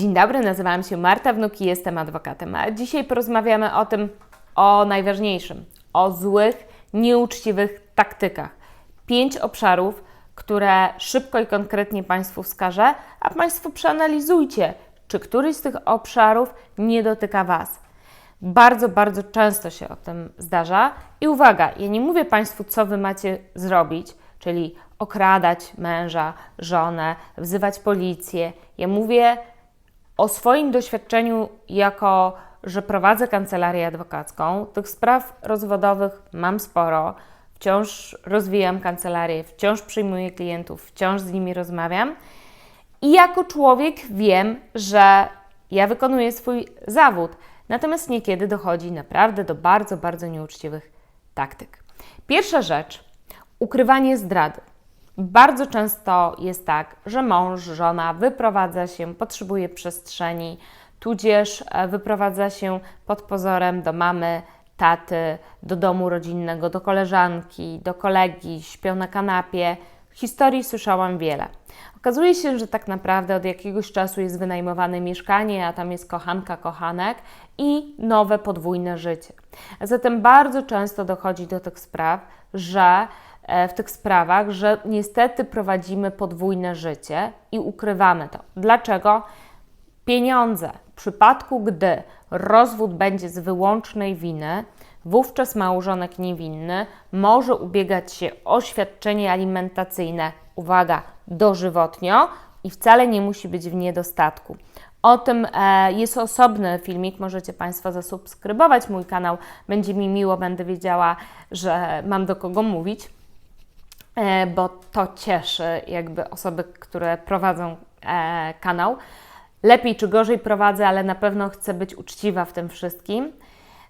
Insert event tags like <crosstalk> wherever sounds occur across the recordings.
Dzień dobry, nazywam się Marta Wnuk i jestem adwokatem. A dzisiaj porozmawiamy o tym, o najważniejszym, o złych, nieuczciwych taktykach. Pięć obszarów, które szybko i konkretnie Państwu wskażę, a Państwo przeanalizujcie, czy któryś z tych obszarów nie dotyka Was. Bardzo, bardzo często się o tym zdarza. I uwaga, ja nie mówię Państwu, co Wy macie zrobić, czyli okradać męża, żonę, wzywać policję. Ja mówię o swoim doświadczeniu, jako że prowadzę kancelarię adwokacką. Tych spraw rozwodowych mam sporo. Wciąż rozwijam kancelarię, wciąż przyjmuję klientów, wciąż z nimi rozmawiam. I jako człowiek wiem, że ja wykonuję swój zawód, natomiast niekiedy dochodzi naprawdę do bardzo, bardzo nieuczciwych taktyk. Pierwsza rzecz ukrywanie zdrady. Bardzo często jest tak, że mąż, żona wyprowadza się, potrzebuje przestrzeni, tudzież e, wyprowadza się pod pozorem do mamy, taty, do domu rodzinnego, do koleżanki, do kolegi, śpią na kanapie. Historii słyszałam wiele. Okazuje się, że tak naprawdę od jakiegoś czasu jest wynajmowane mieszkanie, a tam jest kochanka, kochanek i nowe podwójne życie. Zatem bardzo często dochodzi do tych spraw, że w tych sprawach, że niestety prowadzimy podwójne życie i ukrywamy to. Dlaczego? Pieniądze. W przypadku, gdy rozwód będzie z wyłącznej winy, wówczas małżonek niewinny może ubiegać się o świadczenie alimentacyjne, uwaga, dożywotnio i wcale nie musi być w niedostatku. O tym e, jest osobny filmik, możecie Państwo zasubskrybować mój kanał. Będzie mi miło, będę wiedziała, że mam do kogo mówić, e, bo to cieszy jakby osoby, które prowadzą e, kanał. Lepiej czy gorzej prowadzę, ale na pewno chcę być uczciwa w tym wszystkim.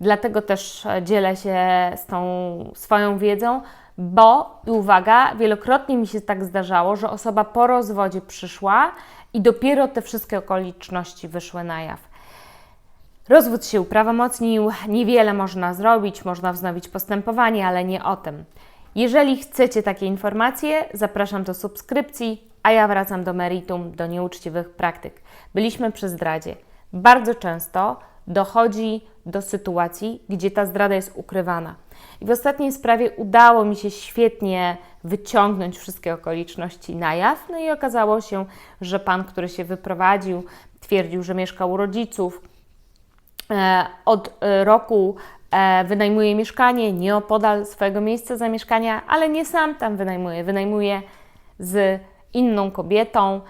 Dlatego też e, dzielę się z tą swoją wiedzą, bo i uwaga, wielokrotnie mi się tak zdarzało, że osoba po rozwodzie przyszła i dopiero te wszystkie okoliczności wyszły na jaw. Rozwód się uprawomocnił, niewiele można zrobić, można wznowić postępowanie, ale nie o tym. Jeżeli chcecie takie informacje, zapraszam do subskrypcji, a ja wracam do meritum, do nieuczciwych praktyk. Byliśmy przy zdradzie. Bardzo często dochodzi do sytuacji, gdzie ta zdrada jest ukrywana. I w ostatniej sprawie udało mi się świetnie wyciągnąć wszystkie okoliczności na jaw, no i okazało się, że pan, który się wyprowadził, twierdził, że mieszkał u rodziców. E, Od e, roku wynajmuje mieszkanie nieopodal swojego miejsca zamieszkania, ale nie sam tam wynajmuje, wynajmuje z inną kobietą,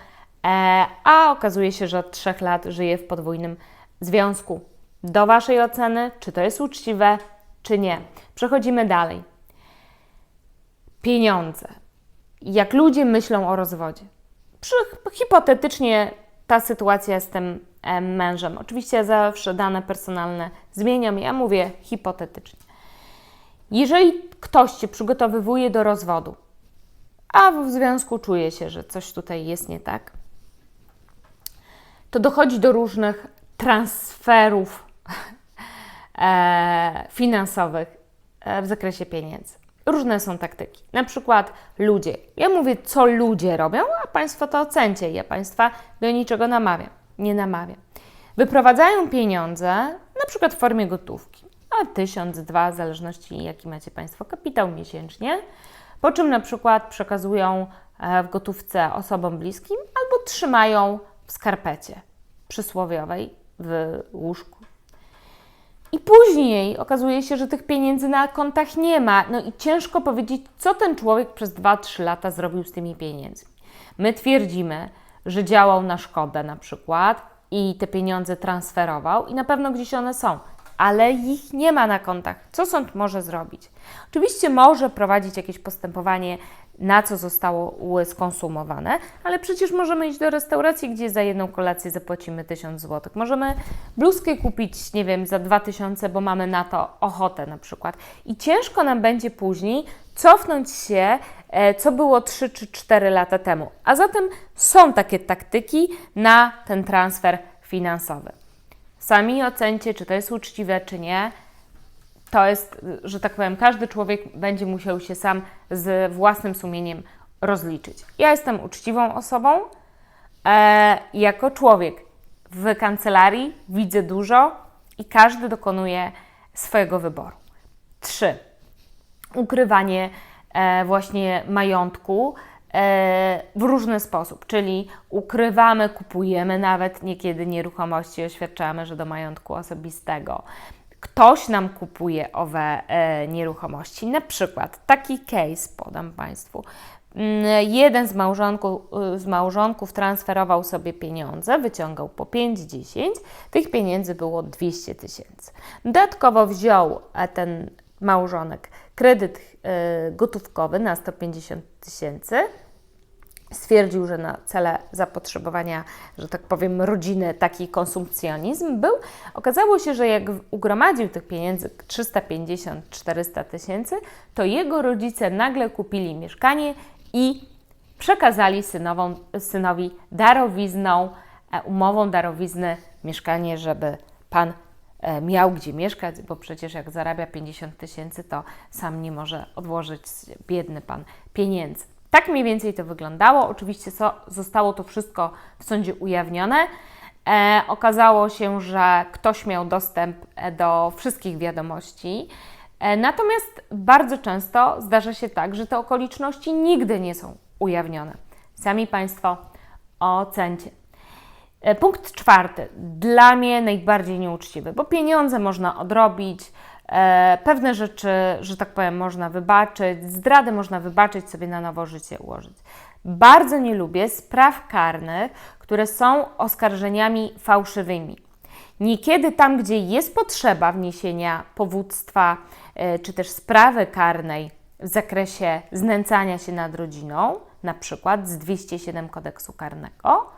e, a okazuje się, że od trzech lat żyje w podwójnym związku. Do Waszej oceny, czy to jest uczciwe, czy nie. Przechodzimy dalej. Pieniądze. Jak ludzie myślą o rozwodzie? Przy, hipotetycznie ta sytuacja z tym e, mężem. Oczywiście zawsze dane personalne zmieniam, ja mówię hipotetycznie. Jeżeli ktoś Cię przygotowywuje do rozwodu, a w związku czuje się, że coś tutaj jest nie tak, to dochodzi do różnych transferów <laughs> e, finansowych e, w zakresie pieniędzy. Różne są taktyki. Na przykład ludzie. Ja mówię, co ludzie robią, a Państwo to ocencie. Ja Państwa do niczego namawiam. Nie namawiam. Wyprowadzają pieniądze, na przykład w formie gotówki. A tysiąc, dwa, w zależności jaki macie Państwo kapitał miesięcznie. Po czym na przykład przekazują e, w gotówce osobom bliskim albo trzymają w skarpecie przysłowiowej w łóżku. I później okazuje się, że tych pieniędzy na kontach nie ma. No i ciężko powiedzieć, co ten człowiek przez 2-3 lata zrobił z tymi pieniędzmi. My twierdzimy, że działał na szkodę na przykład i te pieniądze transferował i na pewno gdzieś one są, ale ich nie ma na kontach. Co sąd może zrobić? Oczywiście może prowadzić jakieś postępowanie na co zostało skonsumowane, ale przecież możemy iść do restauracji, gdzie za jedną kolację zapłacimy 1000 zł. Możemy bluzkę kupić, nie wiem, za 2000, bo mamy na to ochotę na przykład. I ciężko nam będzie później cofnąć się, co było 3 czy 4 lata temu. A zatem są takie taktyki na ten transfer finansowy. Sami ocencie, czy to jest uczciwe, czy nie to jest, że tak powiem, każdy człowiek będzie musiał się sam z własnym sumieniem rozliczyć. Ja jestem uczciwą osobą e, jako człowiek. w kancelarii widzę dużo i każdy dokonuje swojego wyboru. 3. Ukrywanie e, właśnie majątku e, w różny sposób, czyli ukrywamy, kupujemy nawet niekiedy nieruchomości, oświadczamy, że do majątku osobistego. Ktoś nam kupuje owe e, nieruchomości. Na przykład taki case podam Państwu. Mm, Jeden z małżonków, z małżonków transferował sobie pieniądze, wyciągał po 5-10, tych pieniędzy było 200 tysięcy. Dodatkowo wziął e, ten małżonek kredyt e, gotówkowy na 150 tysięcy. Stwierdził, że na cele zapotrzebowania, że tak powiem, rodziny taki konsumpcjonizm był. Okazało się, że jak ugromadził tych pieniędzy 350-400 tysięcy, to jego rodzice nagle kupili mieszkanie i przekazali synową, synowi darowizną, e, umową darowizny mieszkanie, żeby pan miał gdzie mieszkać, bo przecież jak zarabia 50 tysięcy, to sam nie może odłożyć, biedny pan, pieniędzy. Tak mniej więcej to wyglądało. Oczywiście zostało to wszystko w sądzie ujawnione. E, okazało się, że ktoś miał dostęp e, do wszystkich wiadomości. E, natomiast bardzo często zdarza się tak, że te okoliczności nigdy nie są ujawnione. Sami Państwo ocencie. E, Punkt czwarty, dla mnie najbardziej nieuczciwy, bo pieniądze można odrobić, e, pewne rzeczy, że tak powiem, można wybaczyć, zdrady można wybaczyć, sobie na nowo życie ułożyć. Bardzo nie lubię spraw karnych, które są oskarżeniami fałszywymi. Niekiedy tam, gdzie jest potrzeba wniesienia powództwa e, czy też sprawy karnej w zakresie znęcania się nad rodziną, na przykład z 207 kodeksu karnego,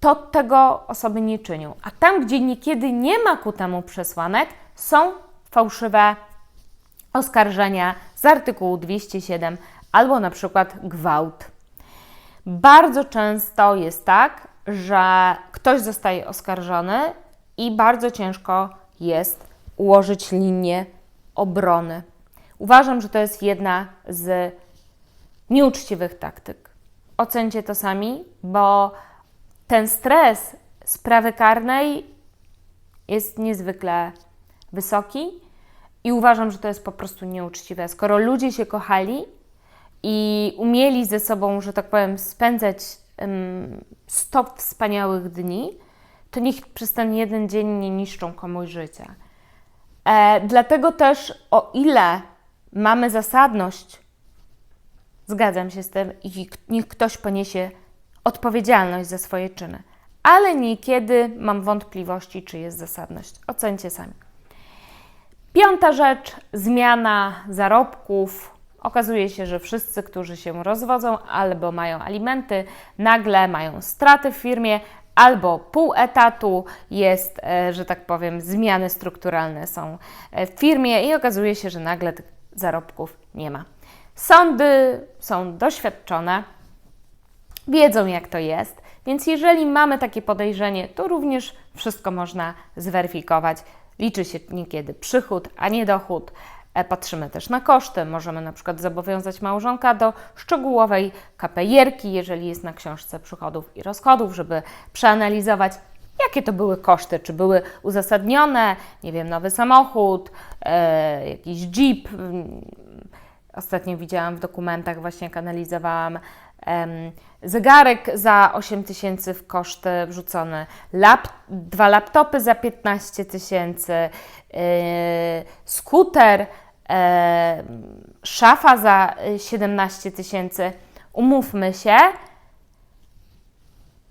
to tego osoby nie czynią. A tam, gdzie niekiedy nie ma ku temu przesłanek, są fałszywe oskarżenia z artykułu 207 albo na przykład gwałt. Bardzo często jest tak, że ktoś zostaje oskarżony i bardzo ciężko jest ułożyć linię obrony. Uważam, że to jest jedna z nieuczciwych taktyk. Ocencie to sami, bo ten stres sprawy karnej jest niezwykle wysoki i uważam, że to jest po prostu nieuczciwe. Skoro ludzie się kochali i umieli ze sobą, że tak powiem, spędzać um, 100 wspaniałych dni, to niech przez ten jeden dzień nie niszczą komuś życia. E, dlatego też, o ile mamy zasadność, zgadzam się z tym, i niech ktoś poniesie odpowiedzialność za swoje czyny, ale niekiedy mam wątpliwości, czy jest zasadność. Ocencie sami. Piąta rzecz zmiana zarobków. Okazuje się, że wszyscy, którzy się rozwodzą albo mają alimenty, nagle mają straty w firmie, albo pół etatu jest, e, że tak powiem, zmiany strukturalne są e, w firmie i okazuje się, że nagle tych zarobków nie ma. Sądy są doświadczone, wiedzą jak to jest, więc jeżeli mamy takie podejrzenie, to również wszystko można zweryfikować. Liczy się niekiedy przychód, a nie dochód. E, patrzymy też na koszty. Możemy na przykład zobowiązać małżonka do szczegółowej kapejierki, jeżeli jest na książce przychodów i rozchodów, żeby przeanalizować, jakie to były koszty, czy były uzasadnione, nie wiem, nowy samochód, e, jakiś jeep. Ostatnio widziałam w dokumentach, właśnie jak analizowałam zegarek za 8 tysięcy w koszty wrzucony, lap, dwa laptopy za 15 tysięcy, yy, skuter, yy, szafa za 17 tysięcy. Umówmy się,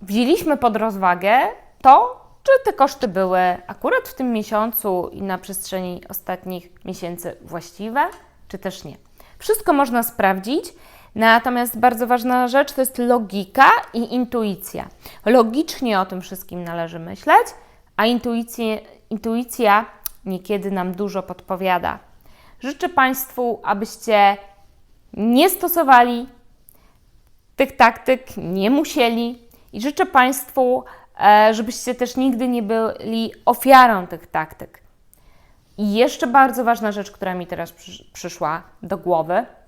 wzięliśmy pod rozwagę to, czy te koszty były akurat w tym miesiącu i na przestrzeni ostatnich miesięcy właściwe, czy też nie. Wszystko można sprawdzić. Natomiast bardzo ważna rzecz to jest logika i intuicja. Logicznie o tym wszystkim należy myśleć, a intuicje, intuicja niekiedy nam dużo podpowiada. Życzę Państwu, abyście nie stosowali tych taktyk, nie musieli i życzę Państwu, e, żebyście też nigdy nie byli ofiarą tych taktyk. I jeszcze bardzo ważna rzecz, która mi teraz przyszła do głowy –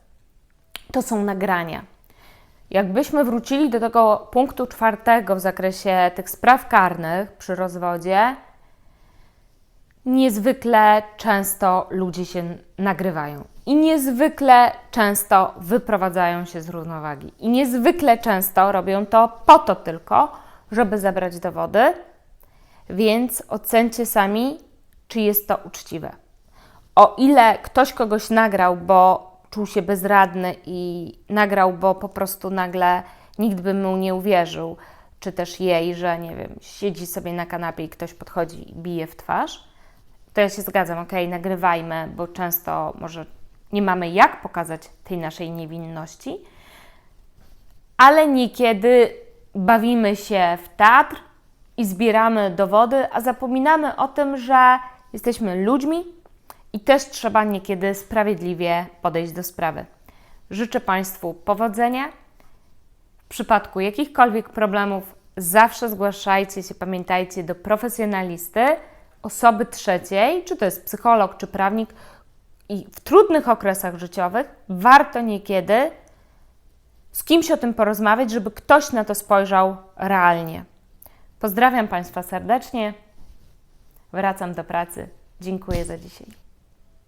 to są nagrania. Jakbyśmy wrócili do tego punktu czwartego w zakresie tych spraw karnych przy rozwodzie, niezwykle często ludzie się nagrywają i niezwykle często wyprowadzają się z równowagi i niezwykle często robią to po to tylko, żeby zebrać dowody, więc ocencie sami, czy jest to uczciwe. O ile ktoś kogoś nagrał, bo czuł się bezradny i nagrał, bo po prostu nagle nikt by mu nie uwierzył, czy też jej, że nie wiem, siedzi sobie na kanapie i ktoś podchodzi i bije w twarz, to ja się zgadzam, ok, nagrywajmy, bo często może nie mamy jak pokazać tej naszej niewinności, ale niekiedy bawimy się w teatr i zbieramy dowody, a zapominamy o tym, że jesteśmy ludźmi i też trzeba niekiedy sprawiedliwie podejść do sprawy. Życzę Państwu powodzenia. W przypadku jakichkolwiek problemów zawsze zgłaszajcie się, pamiętajcie, do profesjonalisty, osoby trzeciej, czy to jest psycholog, czy prawnik. I w trudnych okresach życiowych warto niekiedy z kimś o tym porozmawiać, żeby ktoś na to spojrzał realnie. Pozdrawiam Państwa serdecznie. Wracam do pracy. Dziękuję za dzisiaj.